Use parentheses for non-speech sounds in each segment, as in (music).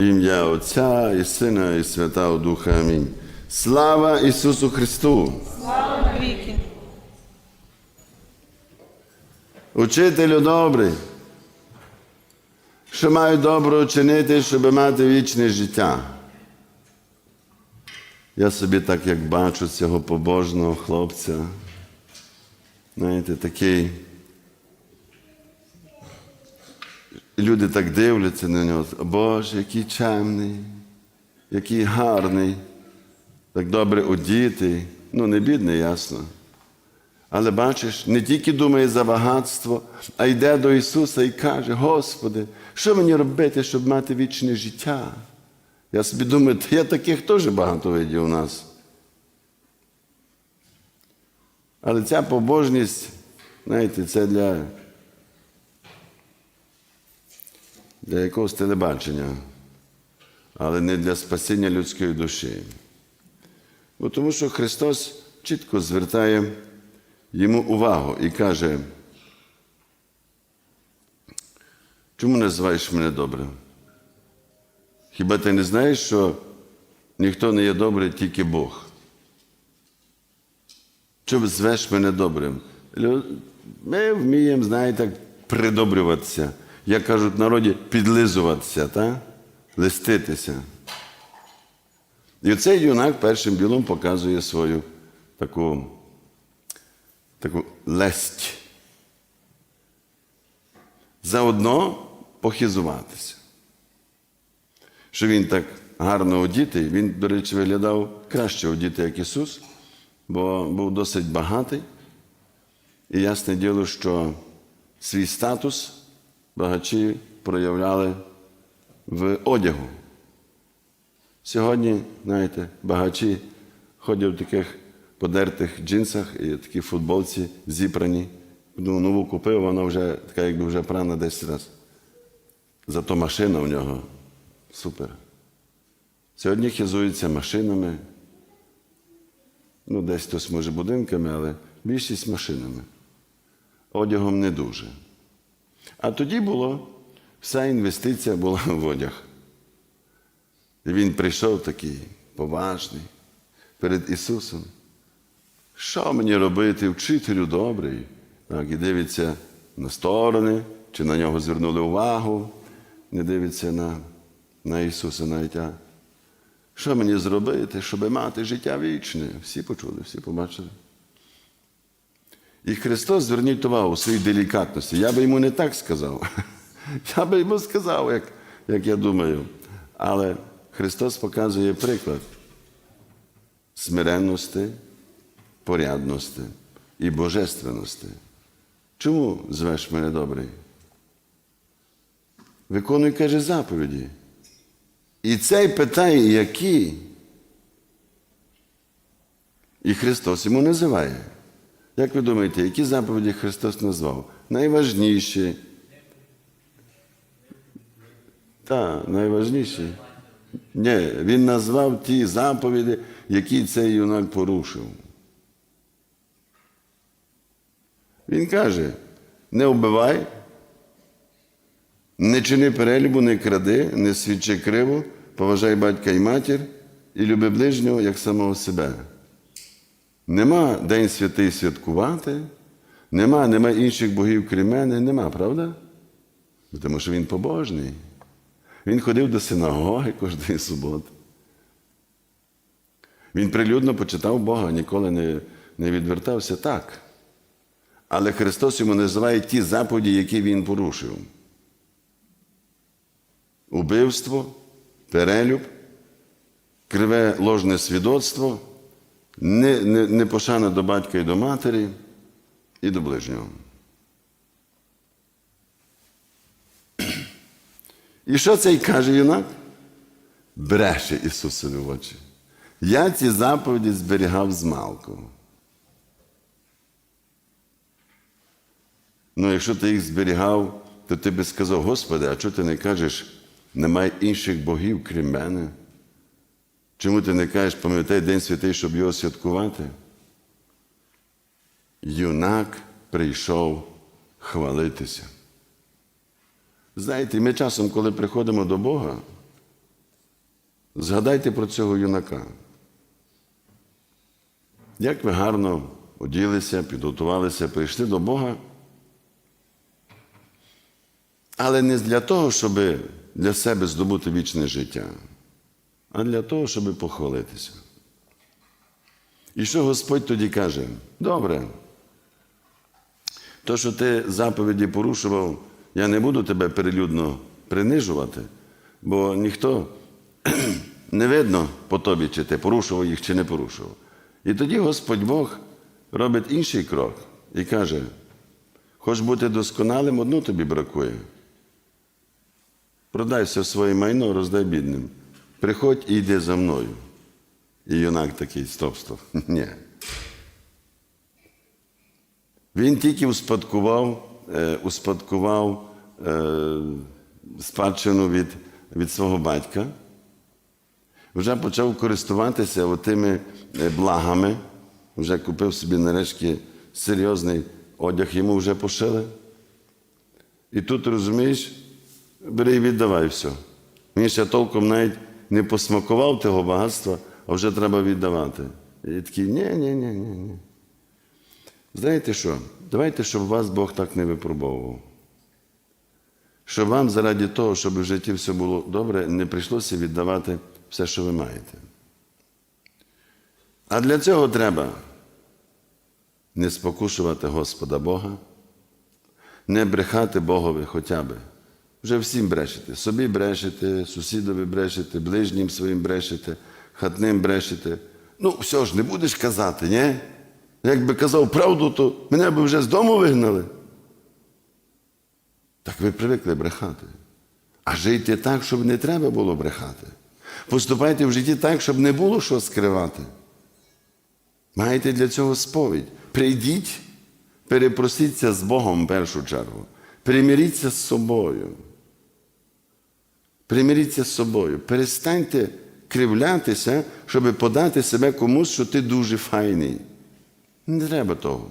Ім'я Отця і Сина, і Святого Духа. Амінь. Слава Ісусу Христу! Слава навіки! Учителю добрий, що маю добро чинити, щоб мати вічне життя. Я собі так як бачу цього побожного хлопця. Знаєте, такий. Люди так дивляться на нього. Боже, який чемний, який гарний, так добре одітий. Ну, не бідний, ясно. Але бачиш, не тільки думає за багатство, а йде до Ісуса і каже: Господи, що мені робити, щоб мати вічне життя? Я собі думаю, та я таких теж багато видів у нас. Але ця побожність, знаєте, це для, для якогось телебачення, але не для спасіння людської душі. Бо тому що Христос чітко звертає йому увагу і каже, чому називаєш мене добрим? Хіба ти не знаєш, що ніхто не є добрий, тільки Бог? Чому звеш мене добрим? Ми вміємо, знаєте, придобрюватися. Як кажуть в народі, підлизуватися, так? листитися. І цей юнак першим білом показує свою таку, таку лесть. Заодно похизуватися. Що він так гарно одітий, він, до речі, виглядав краще одітий, як Ісус, бо був досить багатий. І ясне діло, що свій статус багачі проявляли в одягу. Сьогодні, знаєте, багачі ходять в таких подертих джинсах і такі футболці зібрані. Ну, нову купив, вона вже така, якби вже прана 10 разів. Зато машина у нього супер. Сьогодні хизуються машинами. Ну, десь хтось може будинками, але більшість машинами. Одягом не дуже. А тоді було, вся інвестиція була в одяг. І він прийшов такий поважний перед Ісусом. Що мені робити, вчителю добрий? Так, і дивиться на сторони, чи на нього звернули увагу, не дивиться на, на Ісуса навіть. А що мені зробити, щоб мати життя вічне? Всі почули, всі побачили. І Христос, зверніть увагу у своїй делікатності. Я би йому не так сказав. (laughs) Я би йому сказав, як, як я думаю. Але Христос показує приклад смиренності, порядності і божественності. Чому звеш мене добрий? Виконуй, каже, заповіді. І цей питає, які. І Христос йому називає. Як ви думаєте, які заповіді Христос назвав? Найважніші. Так, найважніші. Ні, Він назвав ті заповіді, які цей юнак порушив. Він каже: не вбивай, не чини перелюбу, не кради, не свідчи криво, поважай батька і матір і люби ближнього як самого себе. Нема День святий святкувати, нема, нема інших богів крім мене, нема, правда? Тому що він побожний. Він ходив до синагоги кожної суботи. Він прилюдно почитав Бога, ніколи не, не відвертався так. Але Христос йому називає ті заповіді, які він порушив. Убивство, перелюб, криве ложне свідоцтво, не- не- непошана до батька і до матері, і до ближнього. І що цей каже юнак? Бреше Ісусові в очі. Я ці заповіді зберігав з малку. Ну, якщо ти їх зберігав, то ти би сказав, Господи, а чого ти не кажеш, немає інших богів, крім мене? Чому ти не кажеш, пам'ятай День святий, щоб його святкувати? Юнак прийшов хвалитися. Знаєте, ми часом, коли приходимо до Бога, Згадайте про цього юнака. Як ви гарно оділися, підготувалися, прийшли до Бога. Але не для того, щоб для себе здобути вічне життя, а для того, щоб похвалитися. І що Господь тоді каже? Добре, то, що ти заповіді порушував, я не буду тебе перелюдно принижувати, бо ніхто (clears throat) не видно по тобі, чи ти порушував їх, чи не порушував. І тоді Господь Бог робить інший крок і каже: хоч бути досконалим, одну тобі бракує. Продай все своє майно, роздай бідним. Приходь і йди за мною. І юнак такий, стоп, стоп. (laughs) Ні. Він тільки успадкував, е, успадкував е, спадщину від, від свого батька, вже почав користуватися тими благами, вже купив собі нарешті серйозний одяг, йому вже пошили. І тут, розумієш, бери і віддавай все. Він ще толком навіть не посмакував того багатства, а вже треба віддавати. І такий, ні, ні, ні, ні, ні. Знаєте що? Давайте, щоб вас Бог так не випробовував. Щоб вам заради того, щоб в житті все було добре, не прийшлося віддавати все, що ви маєте. А для цього треба не спокушувати Господа Бога, не брехати Богові хоча б. Вже всім брешете. Собі брешете, сусідові брешете, ближнім своїм брешете, хатним брешете. Ну, все ж, не будеш казати, ні? Якби казав правду, то мене б вже з дому вигнали. Так ви привикли брехати. А жийте так, щоб не треба було брехати. Поступайте в житті так, щоб не було що скривати. Маєте для цього сповідь. Прийдіть, перепросіться з Богом в першу чергу. Примиріться з собою. Примиріться з собою. Перестаньте кривлятися, щоб подати себе комусь, що ти дуже файний. Не треба того.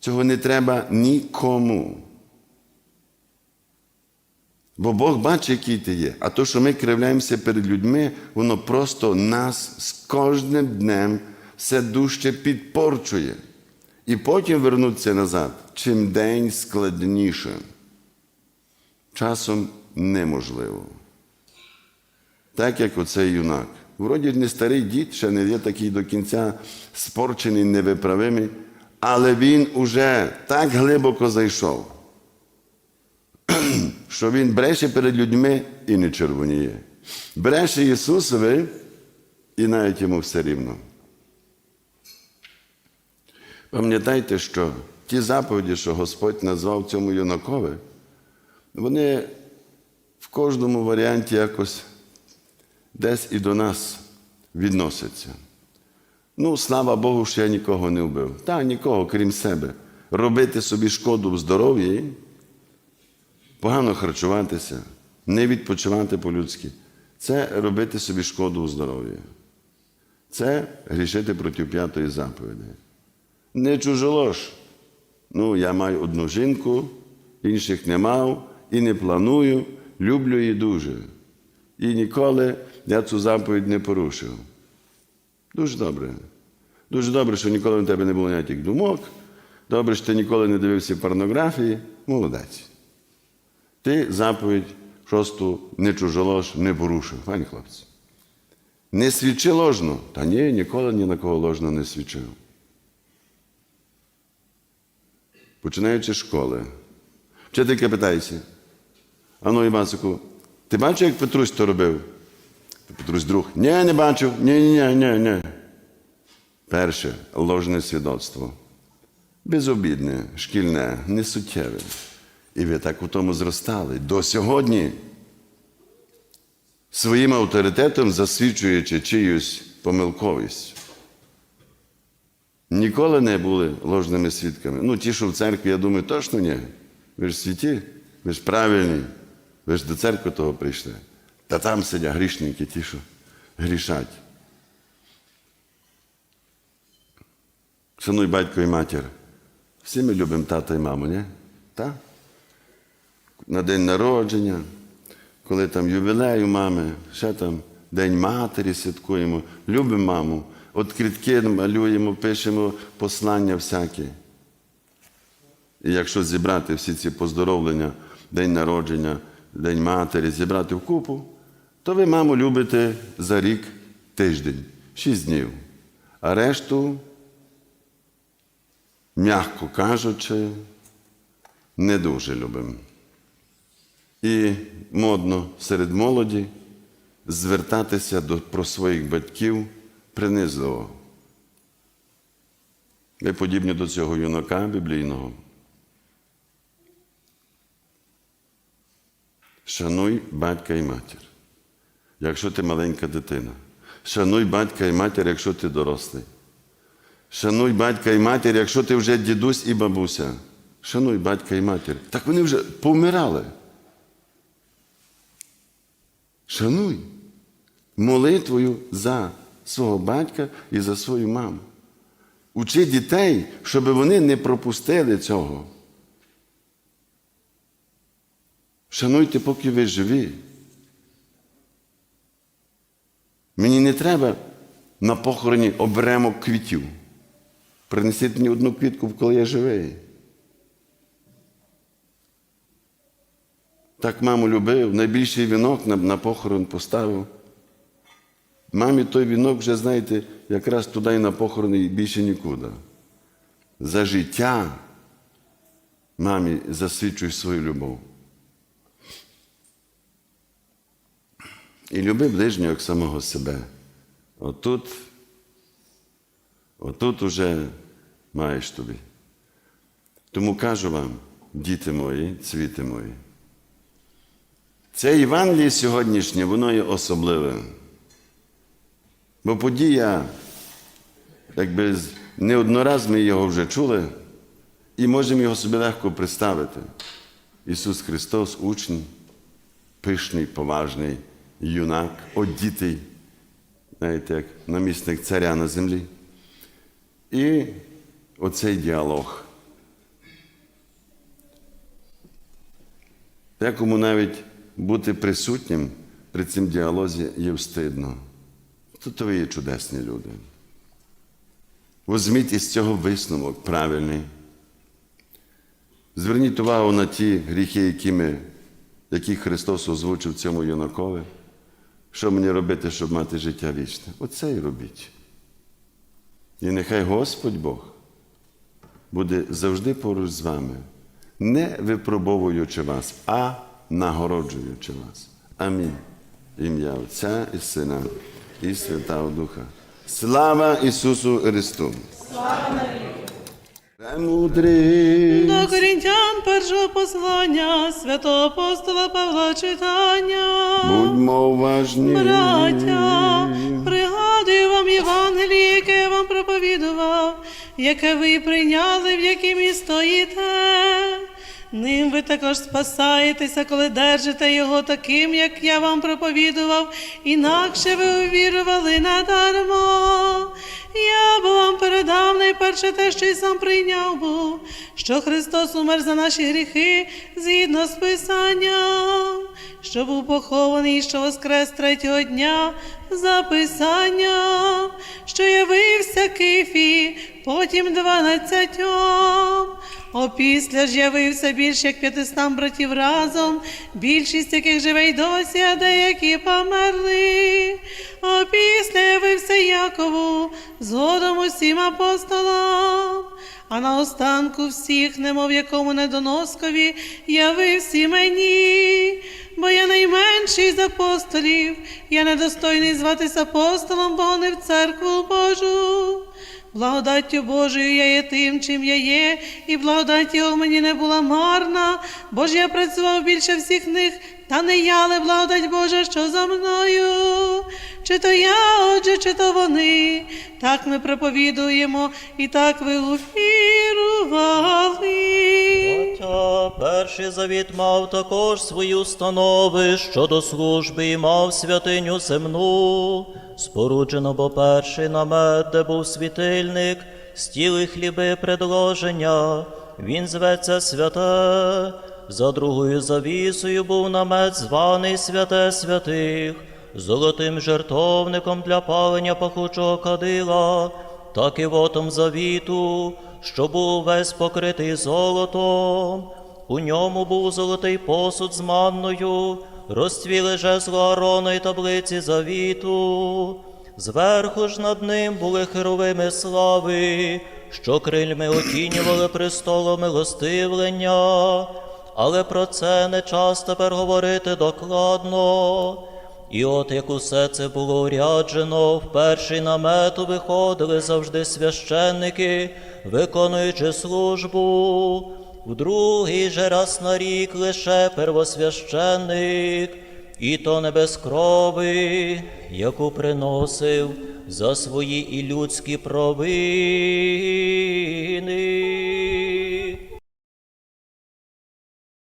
Цього не треба нікому. Бо Бог бачить, який ти є. А то, що ми кривляємося перед людьми, воно просто нас з кожним днем все дужче підпорчує. І потім вернутися назад, чим день складніше. Часом неможливо. Так як оцей юнак. Вроді не старий дід, ще не є такий до кінця спорчений, невиправимий, але він уже так глибоко зайшов, (clears throat) що він бреше перед людьми і не червоніє. Бреше Ісусові, і навіть йому все рівно. Пам'ятайте, що ті заповіді, що Господь назвав цьому юнакові, вони в кожному варіанті якось десь і до нас відносяться. Ну, слава Богу, що я нікого не вбив. Та нікого, крім себе. Робити собі шкоду в здоров'ї, погано харчуватися, не відпочивати по-людськи. Це робити собі шкоду у здоров'ї. Це грішити проти п'ятої заповіді. Не чужолож. Ну, я маю одну жінку, інших не мав і не планую, люблю її дуже. І ніколи я цю заповідь не порушив. Дуже добре. Дуже добре, що ніколи на тебе не було ніяких думок. Добре, що ти ніколи не дивився порнографії. Молодець. Ти заповідь шосту не чужолож не порушив. Пані хлопці. Не свідчи ложно. Та ні, ніколи ні на кого ложно не свідчив. Починаючи з школи. Вчителька питається, ану, Івасику, ти бачив, як Петрусь то робив? Петрусь друг. Ні, не бачив. Ні, ні, ні, ні. Перше ложне свідоцтво. Безобідне, шкільне, несуттєве. І ви так у тому зростали. До сьогодні, своїм авторитетом засвідчуючи чиюсь помилковість. Ніколи не були ложними свідками. Ну, ті, що в церкві, я думаю, точно ні. Ви ж святі, ви ж правильні, ви ж до церкви того прийшли. Та там сидять грішники, ті, що грішать. Шануй батько і матір. Всі ми любимо тата і маму, ні? Так? На день народження, коли там ювілей у мами, ще там День матері святкуємо, любимо маму, от квітки малюємо, пишемо послання всякі. І якщо зібрати всі ці поздоровлення, день народження, день матері, зібрати в купу, то ви маму любите за рік тиждень, шість днів. А решту, м'яко кажучи, не дуже любимо. І модно серед молоді звертатися до, про своїх батьків принизливо. Ви подібні до цього юнака біблійного. Шануй батька і матір, якщо ти маленька дитина. Шануй батька і матір, якщо ти дорослий. Шануй батька і матір, якщо ти вже дідусь і бабуся. Шануй батька і матір. Так вони вже повмирали. Шануй молитвою за свого батька і за свою маму. Учи дітей, щоб вони не пропустили цього. Шануйте, поки ви живі. Мені не треба на похороні оберемок квітів. Принесіть мені одну квітку, коли я живий. Так маму любив, найбільший вінок на похорон поставив. Мамі той вінок вже, знаєте, якраз туди і на похорон і більше нікуди. За життя мамі засвідчуй свою любов. І люби ближнього як самого себе. Отут, отут уже маєш тобі. Тому кажу вам, діти мої, цвіти мої. Це Євангеліє сьогоднішнє, воно є особливе. Бо подія, якби з- не однораз ми його вже чули, і можемо його собі легко представити. Ісус Христос, учень, пишний, поважний, юнак, одітий, знаєте, як намісник царя на землі. І оцей діалог. Декому навіть бути присутнім при цим діалозі є встидно. Тут ви є чудесні люди. Возьміть із цього висновок правильний. Зверніть увагу на ті гріхи, які, ми, які Христос озвучив цьому юнакові. Що мені робити, щоб мати життя вічне? Оце і робіть. І нехай Господь Бог буде завжди поруч з вами, не випробовуючи вас, а нагороджуючи вас. Амінь. Ім'я Отця і Сина і Святого Духа. Слава Ісусу Христу! Слава Премудрий! До корінтян першого послання святого апостола Павла читання. Будьмо уважні. Браття, пригадую вам Євангеліє, яке я вам проповідував, яке ви прийняли, в яким і стоїте. Ним ви також спасаєтеся, коли держите його таким, як я вам проповідував, інакше ви увірували надармо. Я б вам передав найперше те, що й сам прийняв був, що Христос умер за наші гріхи згідно з Писанням, що був похований, що воскрес третього дня за Писанням, що явився Кифі, потім дванадцятьом. Опісля ж явився більше як п'ятистам братів разом, більшість яких живе й досі, а деякі померли. Опісля явився Якову, згодом усім апостолам. А на останку всіх, немов якому недоноскові, явився мені, бо я найменший з апостолів, я недостойний зватися апостолом, бо не в церкву Божу. Благодаттю Божою я є тим, чим я є, і благодать Його мені не була марна, бо ж я працював більше всіх них, та не я, але благодать Божа, що за мною. Чи то я, отже, чи то вони, так ми проповідуємо, і так ви увірували. Хоча перший завіт мав також свої установи щодо служби і мав святиню земну. Споруджено бо перший намет, де був світильник, стіли хліби предложення, він зветься святе. За другою завісою був намет, званий святе святих. Золотим жертовником для палення пахучого кадила, так і вотом завіту, що був весь покритий золотом. У ньому був золотий посуд з манною, розцвіли жезло Аарона й таблиці завіту. Зверху ж над ним були херовими слави, що крильми отінювали престолу милостивлення, але про це не час тепер говорити докладно. І от як усе це було уряджено, в перший намету виходили завжди священники, виконуючи службу, в другий же раз на рік лише первосвященник, і то не без крови, яку приносив за свої і людські провини.